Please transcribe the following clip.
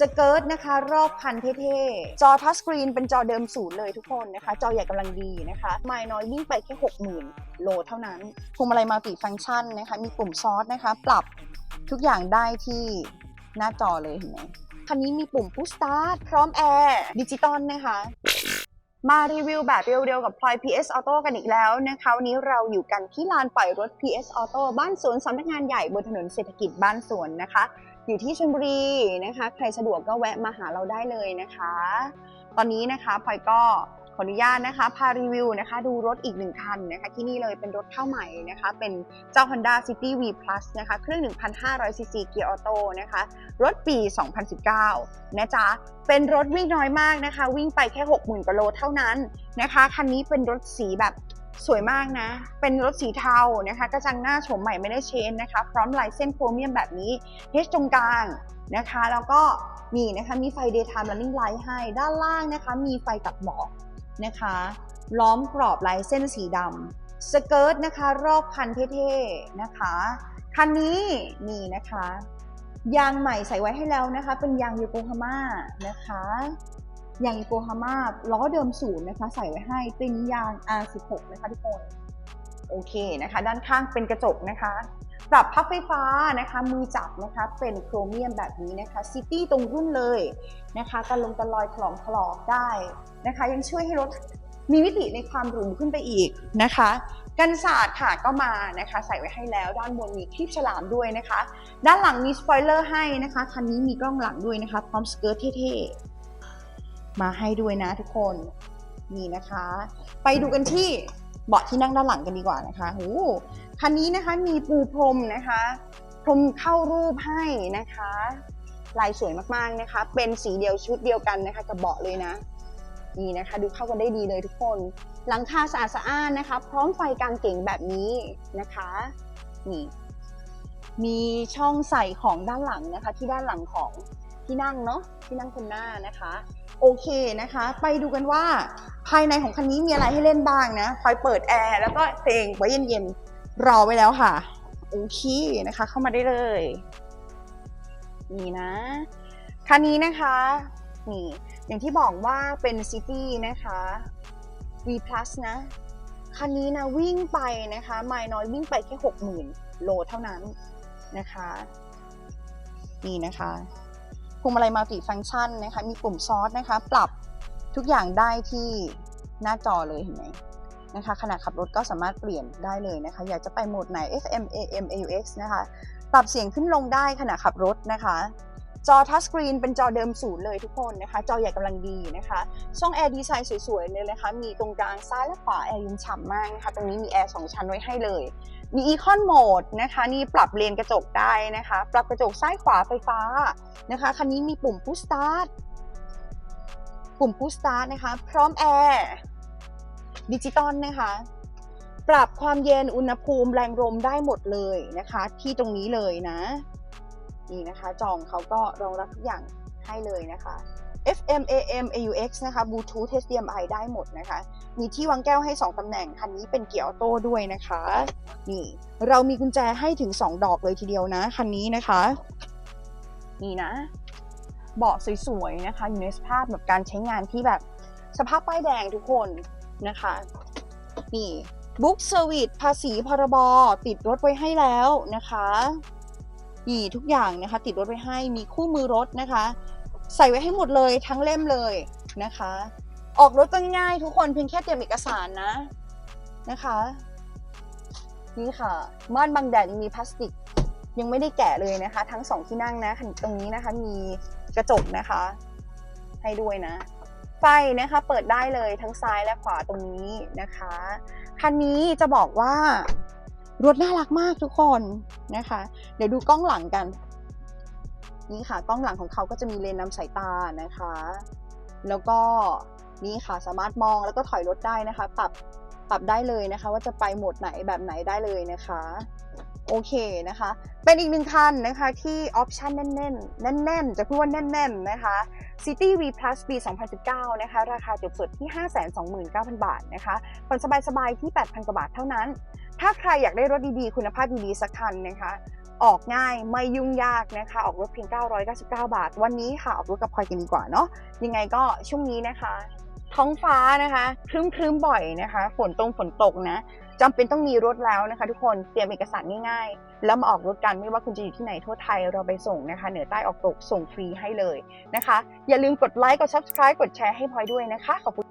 สเกิร์ตนะคะ รอบคันเท่ๆ จอทัชสกรีนเป็นจอเดิมศูนย์เลยทุกคนนะคะ จอใหญ่กำลังดีนะคะไม่น้อยวิ่งไปแค่ 60,000 โลเท่านั้นพวงมาลัยมัลติฟังก์ชันนะคะ มีปุ่มซอสนะคะ ปรับทุกอย่างได้ที่หน้าจอเลยเห็นไหมคันนี้มีปุ่ม push start พร้อมแอร์ดิจิตอลนะคะมารีวิวแบบเร็วๆกับพลอย PS Auto กันอีกแล้วนะคะวันนี้เราอยู่กันที่ลานปล่อยรถ PS Auto บ้านสวนสำนักงานใหญ่บนถนนเศรษฐกิจบ้านสวนนะคะ อยู่ที่ชลบุรีนะคะ ใครสะดวกก็แวะมาหาเราได้เลยนะคะ ตอนนี้นะคะพลอยก็ขออนุญาตนะคะพารีวิวนะคะดูรถอีกหนึ่งคันนะคะที่นี่เลยเป็นรถเข้าใหม่นะคะเป็นเจ้า Honda City V Plus นะคะเครื่อง 1,500 cc เกียร์ออโต้นะคะรถปี 2019 นะจ๊ะ เป็นรถวิ่งน้อยมากนะคะ วิ่งไปแค่ 60,000กว่าโลเท่านั้นนะคะ คันนี้เป็นรถสีแบบ สวยมากนะ เป็นรถสีเทานะคะ กระจังหน้าโฉมใหม่ไม่ได้เชนนะคะ พร้อมลายเส้นโครเมียมแบบนี้เทสตรงกลางนะคะ แล้วก็มีนะคะ มีไฟ daytime running light ให้ ด้านล่างนะคะ มีไฟตัดหมอกนะคะ ล้อมกรอบลายเส้นสีดำสเกิร์ตนะคะ รอบคันเท่ๆนะคะ คันนี้นี่นะคะ ยางใหม่ใส่ไว้ให้แล้วนะคะ เป็นยางโยโกฮาม่านะคะ อย่างโกฮาม่าล้อเดิมศูนย์นะคะใส่ไว้ให้เป็นยาง R16 นะคะทุกคนโอเคนะคะ ด้านข้างเป็นกระจกนะคะปรับพับไฟฟ้านะคะมือจับนะคะเป็นโครเมียมแบบนี้นะคะซิตี้ตรงรุ่นเลยนะคะกันลงกันลอยถลอกถลอกได้นะคะ ยังช่วยให้รถมีมิติในความหรูขึ้นไปอีกนะคะ กันศาสตร์ค่ะก็มานะคะ ใส่ไว้ให้แล้ว ด้านบนมีคลิปฉลามด้วยนะคะ ด้านหลังมีสปอยเลอร์ให้นะคะคันนี้มีกล้องหลังด้วยนะคะพร้อมสเกิร์ตเท่ๆ มาให้ด้วยนะทุกคนนี่นะคะ ไปดูกันที่เบาะที่นั่งด้านหลังกันดีกว่านะคะโอ้โหคันนี้นะคะมีปูพรมนะคะพรมเข้ารูปให้นะคะ ลายสวยมากๆนะคะ เป็นสีเดียวชุดเดียวกันนะคะกับเบาะเลยนะนี่นะคะ ดูเข้ากันได้ดีเลยทุกคน หลังคาสะอาดสะอ้านนะคะ พร้อมไฟกลางเก่งแบบนี้นะคะนี่มีช่องใส่ของด้านหลังนะคะ ที่ด้านหลังของที่นั่งเนาะที่นั่งคนหน้านะคะ โอเคนะคะ ไปดูกันว่าภายในของคันนี้มีอะไรให้เล่นบ้างนะพลอยเปิดแอร์แล้วก็เพลงไว้เย็นๆ รอไว้แล้วค่ะ โอเคนะคะ เข้ามาได้เลย นี่นะ คันนี้นะคะ นี่ อย่างที่บอกว่าเป็นซิตี้นะคะ V Plus นะ คันนี้นะวิ่งไปนะคะไม่น้อยวิ่งไปแค่ 60,000 โลเท่านั้นนะคะ นี่นะคะ วงมาลัยมัลติฟังก์ชันนะคะ มีปุ่มซอสนะคะ ปรับทุกอย่างได้ที่หน้าจอเลยเห็นไหมนะคะขณะขับรถก็สามารถเปลี่ยนได้เลยนะคะ อยากจะไปโหมดไหน FM AM AUX นะคะ ปรับเสียงขึ้นลงได้ขณะขับรถนะคะ จอทัชสกรีนเป็นจอเดิมศูนย์เลยทุกคนนะคะ จอใหญ่กำลังดีนะคะ ช่องแอร์ดีไซน์สวยๆเลยนะคะ มีตรงกลางซ้ายและขวาแอร์เย็นฉ่ำมากนะคะ ตรงนี้มีแอร์สองชั้นไว้ให้เลย มีอีคอนโหมดนะคะ นี่ปรับเลนกระจกได้นะคะ ปรับกระจกซ้ายขวาไฟฟ้า นะคะคันนี้มีปุ่ม push start ปุ่ม push start นะคะพร้อมแอร์ดิจิตอลนะคะปรับความเย็นอุณหภูมิแรงลมได้หมดเลยนะคะ ที่ตรงนี้เลยนะนี่นะคะจองเขาก็รองรับทุกอย่างให้เลยนะคะ FM AM AUX นะคะ Bluetooth HDMI ได้หมดนะคะ มีที่วางแก้วให้ 2ตำแหน่ง คันนี้เป็นเกียร์ออโต้ด้วยนะคะ นี่ เรามีกุญแจให้ถึง 2 ดอกเลยทีเดียวนะ คันนี้นะคะ นี่นะ เบาะสวยๆนะคะ อยู่ในสภาพแบบการใช้งานที่แบบสภาพป้ายแดงทุกคนนะคะ นี่บุ๊กเซอร์วิสภาษีพรบติดรถไว้ให้แล้วนะคะนี่ทุกอย่างนะคะ ติดรถไว้ให้มีคู่มือรถนะคะ ใส่ไว้ให้หมดเลยทั้งเล่มเลยนะคะ ออกรถก็ง่ายทุกคนเพียงแค่เตรียมเอกสารนะนะคะ นี่ค่ะม่านบังแดดมีพลาสติก ยังไม่ได้แกะเลยนะคะ ทั้งสองที่นั่งนะตรงนี้นะคะมีกระจกนะคะ ให้ด้วยนะ ไฟนะคะเปิดได้เลยทั้งซ้ายและขวาตรงนี้นะคะคันนี้จะบอกว่ารถน่ารักมากทุกคนนะคะ เดี๋ยวดูกล้องหลังกัน นี่ค่ะกล้องหลังของเขาก็จะมีเลนส์นำสายตานะคะ แล้วก็นี่ค่ะสามารถมองแล้วก็ถอยรถได้นะคะ ปรับปรับได้เลยนะคะ ว่าจะไปโหมดไหนแบบไหนได้เลยนะคะ โอเคนะคะ เป็นอีกหนึ่งคันนะคะที่ออปชันแน่นๆ แน่นๆ จะพูดว่าแน่นๆ นะคะ City V Plus ปี 2019 นะคะ ราคาจบเปิดที่ 529,000 บาทนะคะผ่อนสบายๆ ที่ 8,000 กว่าบาทเท่านั้น ถ้าใครอยากได้รถดีๆ คุณภาพดีๆ สักคันนะคะ ออกง่ายไม่ยุ่งยากนะคะ ออกรถเพียง 999 บาท วันนี้ค่ะ ออกรถกับพลอยกันดีกว่าเนาะ ยังไงก็ช่วงนี้นะคะ ท้องฟ้านะคะครึ้มครึ้มบ่อยนะคะ ฝนตรงฝนตกนะจำเป็นต้องมีรถแล้วนะคะ ทุกคนเตรียมเอกสารง่ายๆ แล้วมาออกรถกันไม่ว่าคุณจะอยู่ที่ไหนทั่วไทยเราไปส่งนะคะ เหนือใต้ออกตกส่งฟรีให้เลยนะคะ อย่าลืมกดไลค์กด subscribe กดแชร์ให้พลอยด้วยนะคะขอบคุณ